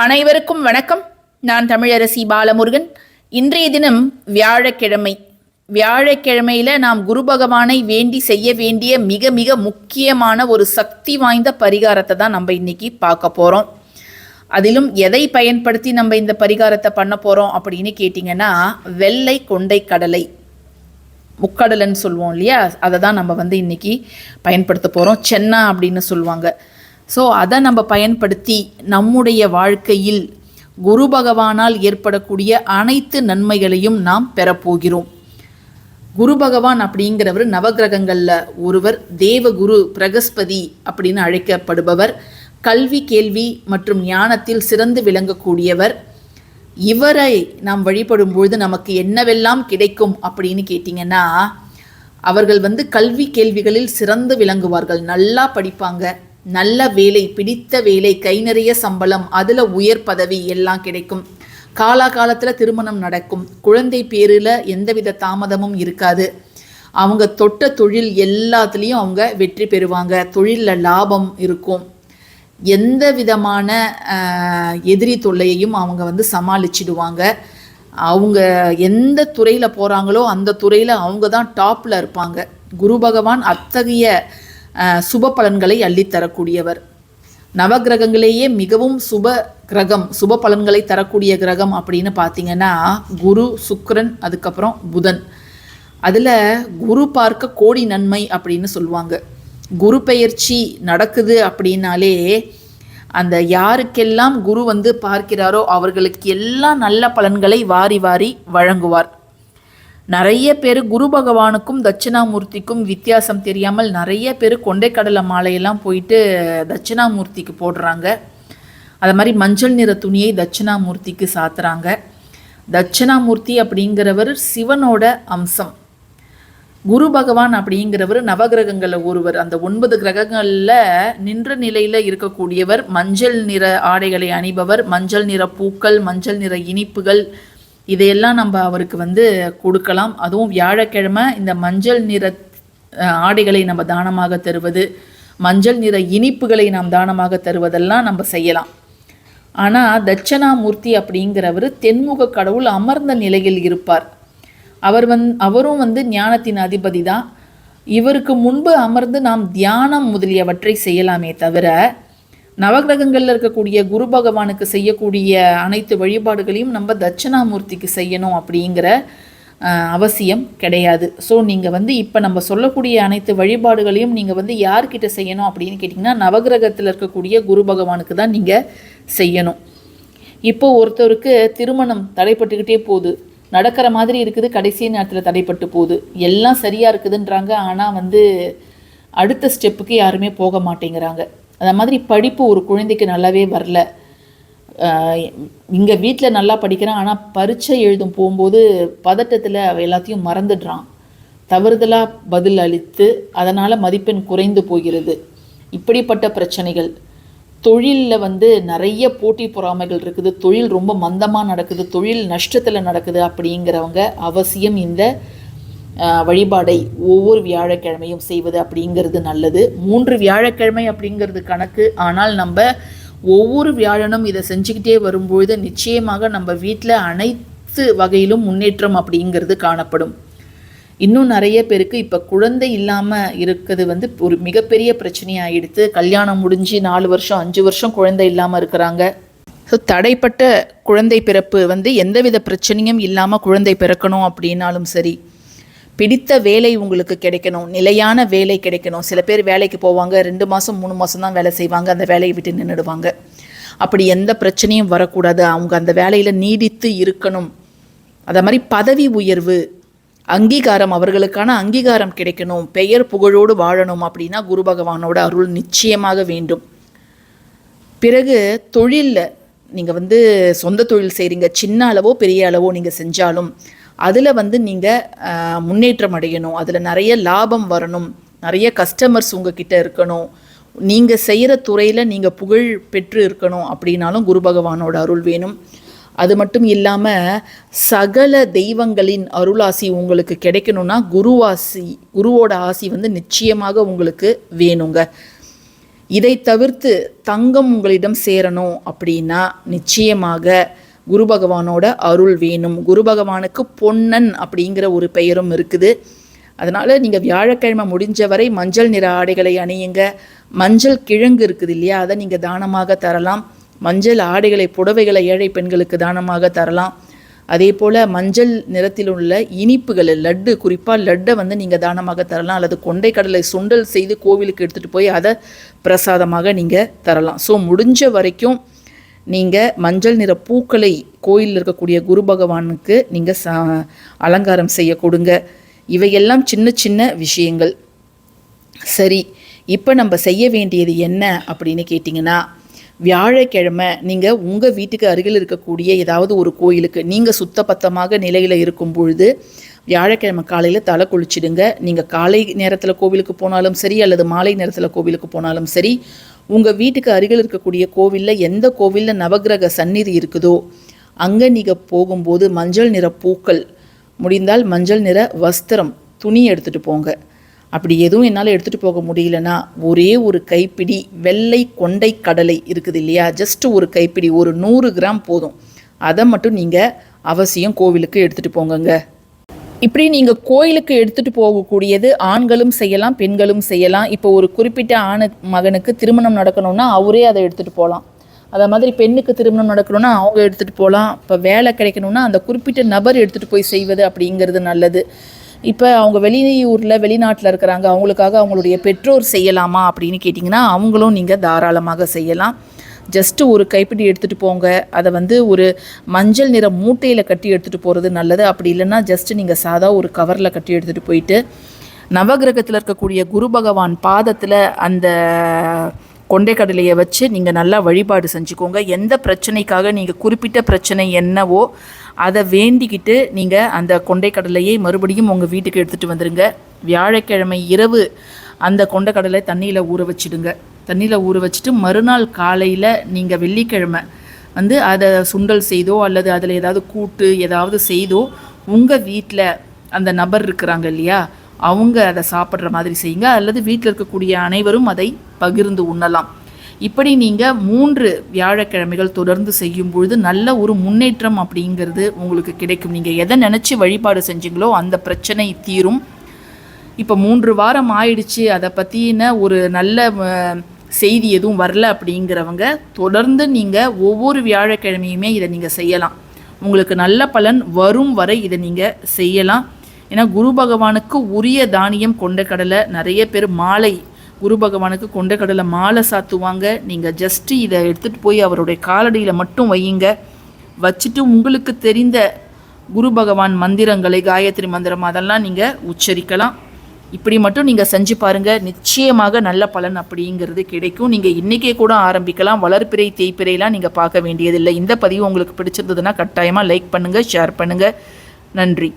அனைவருக்கும் வணக்கம். நான் தமிழரசி பாலமுருகன். இன்றைய தினம் வியாழக்கிழமை. வியாழக்கிழமையில நாம் குரு பகவானை வேண்டி செய்ய வேண்டிய மிக மிக முக்கியமான ஒரு சக்தி வாய்ந்த பரிகாரத்தை தான் நம்ம இன்னைக்கு பார்க்க போகிறோம் அதிலும் எதை பயன்படுத்தி நம்ம இந்த பரிகாரத்தை பண்ண போகிறோம் அப்படின்னு கேட்டிங்கன்னா வெள்ளை கொண்டை கடலை. முக்கடலைன்னு சொல்லுவோம் இல்லையா? அதை தான் நம்ம வந்து இன்னைக்கு பயன்படுத்த போகிறோம் சென்னா அப்படின்னு சொல்லுவாங்க. ஸோ அதை நம்ம பயன்படுத்தி நம்முடைய வாழ்க்கையில் குரு பகவானால் ஏற்படக்கூடிய அனைத்து நன்மைகளையும் நாம் பெறப்போகிறோம். குரு பகவான் அப்படிங்கிறவர் நவகிரகங்களில் ஒருவர் தேவகுரு பிரகஸ்பதி அப்படின்னு அழைக்கப்படுபவர் கல்வி கேள்வி மற்றும் ஞானத்தில் சிறந்து விளங்கக்கூடியவர். இவரை நாம் வழிபடும் பொழுது நமக்கு என்னவெல்லாம் கிடைக்கும் அப்படின்னு கேட்டிங்கன்னா அவர்கள் வந்து கல்வி கேள்விகளில் சிறந்து விளங்குவார்கள் நல்லா படிப்பாங்க. நல்ல வேலை பிடித்த வேலை கை நிறைய சம்பளம் அதில் உயர் பதவி எல்லாம் கிடைக்கும். காலாகாலத்தில் திருமணம் நடக்கும். குழந்தை பேரில் எந்தவித தாமதமும் இருக்காது. அவங்க தொட்ட தொழில் எல்லாத்துலேயும் அவங்க வெற்றி பெறுவாங்க. தொழிலில் லாபம் இருக்கும். எந்த விதமான எதிரி தொல்லையையும் அவங்க வந்து சமாளிச்சிடுவாங்க. அவங்க எந்த துறையில் போகிறாங்களோ அந்த துறையில் அவங்க தான் டாப்பில் இருப்பாங்க. குரு பகவான் அத்தகைய சுப பலன்களை அள்ளித்தரக்கூடியவர். நவகிரகங்களேயே மிகவும் சுப கிரகம் சுப பலன்களை தரக்கூடிய கிரகம் அப்படின்னு பார்த்தீங்கன்னா குரு சுக்கரன் அதுக்கப்புறம் புதன். அதில் குரு பார்க்க கோடி நன்மை அப்படின்னு சொல்லுவாங்க. குரு பெயர்ச்சி நடக்குது அப்படின்னாலே அந்த யாருக்கெல்லாம் குரு வந்து பார்க்கிறாரோ அவர்களுக்கு எல்லா நல்ல பலன்களை வாரி வாரி வழங்குவார். நிறைய பேர் குரு பகவானுக்கும் தட்சிணாமூர்த்திக்கும் வித்தியாசம் தெரியாமல் நிறைய பேர் கொண்டைக்கடலை மாலையெல்லாம் போயிட்டு தட்சிணாமூர்த்திக்கு போடுறாங்க. அது மாதிரி மஞ்சள் நிற துணியை தட்சிணாமூர்த்திக்கு சாத்துறாங்க. தட்சிணாமூர்த்தி அப்படிங்கிறவர் சிவனோட அம்சம். குரு பகவான் அப்படிங்கிறவர் நவகிரகங்களில் ஒருவர். அந்த ஒன்பது கிரகங்களில் நின்ற நிலையில் இருக்கக்கூடியவர். மஞ்சள் நிற ஆடைகளை அணிபவர். மஞ்சள் நிற பூக்கள் மஞ்சள் நிற இனிப்புகள் இதையெல்லாம் நம்ம அவருக்கு வந்து கொடுக்கலாம். அதுவும் வியாழக்கிழமை இந்த மஞ்சள் நிற ஆடைகளை நம்ம தானமாக தருவது மஞ்சள் நிற இனிப்புகளை நாம் தானமாக தருவதெல்லாம் நம்ம செய்யலாம். ஆனால் தட்சணாமூர்த்தி அப்படிங்கிறவர் தென்முக கடவுள் அமர்ந்த நிலையில் இருப்பார். அவர் வந் அவரும் வந்து ஞானத்தின் அதிபதி தான் இவருக்கு முன்பு அமர்ந்து நாம் தியானம் முதலியவற்றை செய்யலாமே தவிர நவகிரகங்களில் இருக்கக்கூடிய குரு பகவானுக்கு செய்யக்கூடிய அனைத்து வழிபாடுகளையும் நம்ம தட்சிணாமூர்த்திக்கு செய்யணும் அப்படிங்கிற அவசியம் கிடையாது. ஸோ நீங்கள் வந்து இப்போ நம்ம சொல்லக்கூடிய அனைத்து வழிபாடுகளையும் நீங்கள் வந்து யார்கிட்ட செய்யணும் அப்படின்னு கேட்டிங்கன்னா நவகிரகத்தில் இருக்கக்கூடிய குரு பகவானுக்கு தான் நீங்கள் செய்யணும். இப்போ ஒருத்தருக்கு திருமணம் தடைப்பட்டுக்கிட்டே போகுது. நடக்கிற மாதிரி இருக்குது கடைசி நேரத்தில் தடைப்பட்டு போகுது. எல்லாம் சரியாக இருக்குதுன்றாங்க ஆனால் வந்து அடுத்த ஸ்டெப்புக்கு யாருமே போக மாட்டேங்கிறாங்க. அந்த மாதிரி படிப்பு ஒரு குழந்தைக்கு நல்லாவே வரல. இங்கே வீட்டில் நல்லா படிக்கிறான் ஆனால் பரீட்சை எழுதும் போகும்போது பதட்டத்தில் அவ எல்லாத்தையும் மறந்துடுறான். தவறுதலாக பதில் அளித்து அதனால் மதிப்பெண் குறைந்து போகிறது. இப்படிப்பட்ட பிரச்சனைகள். தொழிலில் வந்து நிறைய போட்டி பொறாமைகள் இருக்குது. தொழில் ரொம்ப மந்தமாக நடக்குது. தொழில் நஷ்டத்தில் நடக்குது அப்படிங்கிறவங்க அவசியம் இந்த வழிபாடை ஒவ்வொரு வியாழக்கிழமையும் செய்வது அப்படிங்கிறது நல்லது. மூன்று வியாழக்கிழமை அப்படிங்கிறது கணக்கு. ஆனால் நம்ம ஒவ்வொரு வியாழனும் இதை செஞ்சுக்கிட்டே வரும்பொழுது நிச்சயமாக நம்ம வீட்டில் அனைத்து வகையிலும் முன்னேற்றம் அப்படிங்கிறது காணப்படும். இன்னும் நிறைய பேருக்கு இப்போ குழந்தை இல்லாமல் இருக்கிறது வந்து ஒரு மிகப்பெரிய பிரச்சனையாகிடுது கல்யாணம் முடிஞ்சு நாலு வருஷம் அஞ்சு வருஷம் குழந்தை இல்லாமல் இருக்கிறாங்க. ஸோ தடைப்பட்ட குழந்தை பிறப்பு வந்து எந்தவித பிரச்சனையும் இல்லாமல் குழந்தை பிறக்கணும் அப்படின்னாலும் சரி. பிடித்த வேலை உங்களுக்கு கிடைக்கணும் நிலையான வேலை கிடைக்கணும். சில பேர் வேலைக்கு போவாங்க ரெண்டு மாதம் மூணு மாதம் தான் வேலை செய்வாங்க அந்த வேலையை விட்டு நின்றுடுவாங்க அப்படி எந்த பிரச்சனையும் வரக்கூடாது. அவங்க அந்த வேலையில் நீடித்து இருக்கணும். அதே மாதிரி பதவி உயர்வு அங்கீகாரம் அவர்களுக்கான அங்கீகாரம் கிடைக்கணும். பெயர் புகழோடு வாழணும் அப்படின்னா குரு பகவானோட அருள் நிச்சயமாக வேண்டும். பிறகு தொழிலில் நீங்கள் வந்து சொந்த தொழில் செய்கிறீங்க சின்ன அளவோ பெரிய அளவோ நீங்கள் செஞ்சாலும் அதில் வந்து நீங்கள் முன்னேற்றம் அடையணும். அதில் நிறைய லாபம் வரணும். நிறைய கஸ்டமர்ஸ் உங்ககிட்ட இருக்கணும். நீங்கள் செய்கிற துறையில் நீங்கள் புகழ் பெற்று இருக்கணும் அப்படின்னாலும் குரு பகவானோட அருள் வேணும். அது மட்டும் இல்லாமல் சகல தெய்வங்களின் அருளாசி உங்களுக்கு கிடைக்கணும்னா குருவாசி குருவோட ஆசி வந்து நிச்சயமாக உங்களுக்கு வேணுங்க. இதை தவிர்த்து தங்கம் உங்களிடம் சேரணும் அப்படின்னா நிச்சயமாக குரு பகவானோட அருள் வேணும். குரு பகவானுக்கு பொன்னன் அப்படிங்கிற ஒரு பெயரும் இருக்குது. அதனால் நீங்கள் வியாழக்கிழமை முடிஞ்ச வரை மஞ்சள் நிற ஆடைகளை அணியுங்க. மஞ்சள் கிழங்கு இருக்குது இல்லையா? அதை நீங்கள் தானமாக தரலாம். மஞ்சள் ஆடைகளை புடவைகளை ஏழை பெண்களுக்கு தானமாக தரலாம். அதே போல் மஞ்சள் நிறத்தில் உள்ள இனிப்புகள் லட்டு குறிப்பாக லட்டை வந்து நீங்கள் தானமாக தரலாம். அல்லது கொண்டை கடலை சுண்டல் செய்து கோவிலுக்கு எடுத்துகிட்டு போய் அதை பிரசாதமாக நீங்கள் தரலாம். ஸோ முடிஞ்ச வரைக்கும் நீங்கள் மஞ்சள் நிற பூக்களை கோயிலில் இருக்கக்கூடிய குரு பகவானுக்கு நீங்கள் சா அலங்காரம் செய்ய கொடுங்க. இவையெல்லாம் சின்ன சின்ன விஷயங்கள். சரி இப்போ நம்ம செய்ய வேண்டியது என்ன அப்படின்னு கேட்டிங்கன்னா வியாழக்கிழமை நீங்கள் உங்கள் வீட்டுக்கு அருகில் இருக்கக்கூடிய ஏதாவது ஒரு கோயிலுக்கு நீங்கள் சுத்தபத்தமாக நிலையில் இருக்கும் பொழுது வியாழக்கிழமை காலையில் தலை குளிச்சிடுங்க. நீங்கள் காலை நேரத்தில் கோவிலுக்கு போனாலும் சரி அல்லது மாலை நேரத்தில் கோவிலுக்கு போனாலும் சரி உங்கள் வீட்டுக்கு அருகில் இருக்கக்கூடிய கோவிலில் எந்த கோவிலில் நவக்கிரக சந்நிதி இருக்குதோ அங்கே நீங்கள் போகும்போது மஞ்சள் நிற பூக்கள் முடிந்தால் மஞ்சள் நிற வஸ்திரம் துணி எடுத்துகிட்டு போங்க. அப்படி எதுவும் என்னால் எடுத்துகிட்டு போக முடியலனா ஒரே ஒரு கைப்பிடி வெள்ளை கொண்டை கடலை இருக்குது இல்லையா? ஜஸ்ட் ஒரு கைப்பிடி ஒரு நூறு கிராம் போதும். அதை மட்டும் நீங்கள் அவசியம் கோவிலுக்கு எடுத்துகிட்டு போங்கங்க. இப்படி நீங்கள் கோயிலுக்கு எடுத்துகிட்டு போகக்கூடியது ஆண்களும் செய்யலாம் பெண்களும் செய்யலாம். இப்போ ஒரு குறிப்பிட்ட ஆணு மகனுக்கு திருமணம் நடக்கணும்னா அவரே அதை எடுத்துகிட்டு போகலாம் அதே மாதிரி பெண்ணுக்கு திருமணம் நடக்கணும்னா அவங்க எடுத்துகிட்டு போகலாம் இப்போ வேலை கிடைக்கணும்னா அந்த குறிப்பிட்ட நபர் எடுத்துகிட்டு போய் செய்வது அப்படிங்கிறது நல்லது. இப்போ அவங்க வெளியூரில் வெளிநாட்டில் இருக்கிறாங்க. அவங்களுக்காக அவங்களுடைய பெற்றோர் செய்யலாமா அப்படின்னு கேட்டிங்கன்னா அவங்களும் நீங்கள் தாராளமாக செய்யலாம். ஜஸ்ட்டு ஒரு கைப்பிடி எடுத்துகிட்டு போங்க. அதை வந்து ஒரு மஞ்சள் நிற மூட்டையில் கட்டி எடுத்துகிட்டு போகிறது நல்லது. அப்படி இல்லைன்னா ஜஸ்ட்டு நீங்கள் சாதா ஒரு கவரில் கட்டி எடுத்துகிட்டு போயிட்டு நவகிரகத்தில் இருக்கக்கூடிய குரு பகவான் பாதத்தில் அந்த கொண்டைக்கடலையை வச்சு நீங்கள் நல்லா வழிபாடு செஞ்சுக்கோங்க. எந்த பிரச்சனைக்காக நீங்கள் குறிப்பிட்ட பிரச்சனை என்னவோ அதை வேண்டிக்கிட்டு நீங்கள் அந்த கொண்டைக்கடலையை மறுபடியும் உங்கள் வீட்டுக்கு எடுத்துகிட்டு வந்துடுங்க வியாழக்கிழமை இரவு அந்த கொண்டைக்கடலை தண்ணியில் ஊற வச்சிடுங்க. தண்ணியில் ஊற வச்சுட்டு மறுநாள் காலையில் நீங்கள் வெள்ளிக்கிழமை வந்து அதை சுண்டல் செய்தோ அல்லது அதில் ஏதாவது கூட்டு ஏதாவது செய்தோ உங்கள் வீட்டில் அந்த நபர் இருக்கிறாங்க இல்லையா அவங்க அதை சாப்பிட்ற மாதிரி செய்யுங்க. அல்லது வீட்டில் இருக்கக்கூடிய அனைவரும் அதை பகிர்ந்து உண்ணலாம். இப்படி நீங்கள் மூன்று வியாழக்கிழமைகள் தொடர்ந்து செய்யும் பொழுது நல்ல ஒரு முன்னேற்றம் அப்படிங்கிறது உங்களுக்கு கிடைக்கும். நீங்கள் எதை நினச்சி வழிபாடு செஞ்சீங்களோ அந்த பிரச்சனை தீரும். இப்போ மூன்று வாரம் ஆயிடுச்சு. அதை பற்றின ஒரு நல்ல செய்தி எதுவும் வரல அப்படிங்கிறவங்க தொடர்ந்து நீங்கள் ஒவ்வொரு வியாழக்கிழமையுமே இதை நீங்கள் செய்யலாம். உங்களுக்கு நல்ல பலன் வரும் வரை இதை நீங்கள் செய்யலாம். ஏன்னா குரு பகவானுக்கு உரிய தானியம் கொண்ட கடலை நிறைய பேர் மாலை குரு பகவானுக்கு கொண்ட கடலை மாலை சாத்துவாங்க. நீங்கள் ஜஸ்ட்டு இதை எடுத்துகிட்டு போய் அவருடைய காலடியில் மட்டும் வையுங்க. வச்சுட்டு உங்களுக்கு தெரிந்த குரு பகவான் மந்திரங்களை காயத்ரி மந்திரம் அதெல்லாம் நீங்கள் உச்சரிக்கலாம். இப்படி மட்டும் நீங்கள் செஞ்சு பாருங்கள் நிச்சயமாக நல்ல பலன் அப்படிங்கிறது கிடைக்கும். நீங்கள் இன்றைக்கே கூட ஆரம்பிக்கலாம். வளர்ப்பிறை தேய்ப்பிறைலாம் நீங்கள் பார்க்க வேண்டியதில்லை. இந்த பதிவு உங்களுக்கு பிடிச்சிருந்ததுன்னா கட்டாயமாக லைக் பண்ணுங்கள் ஷேர் பண்ணுங்கள் நன்றி.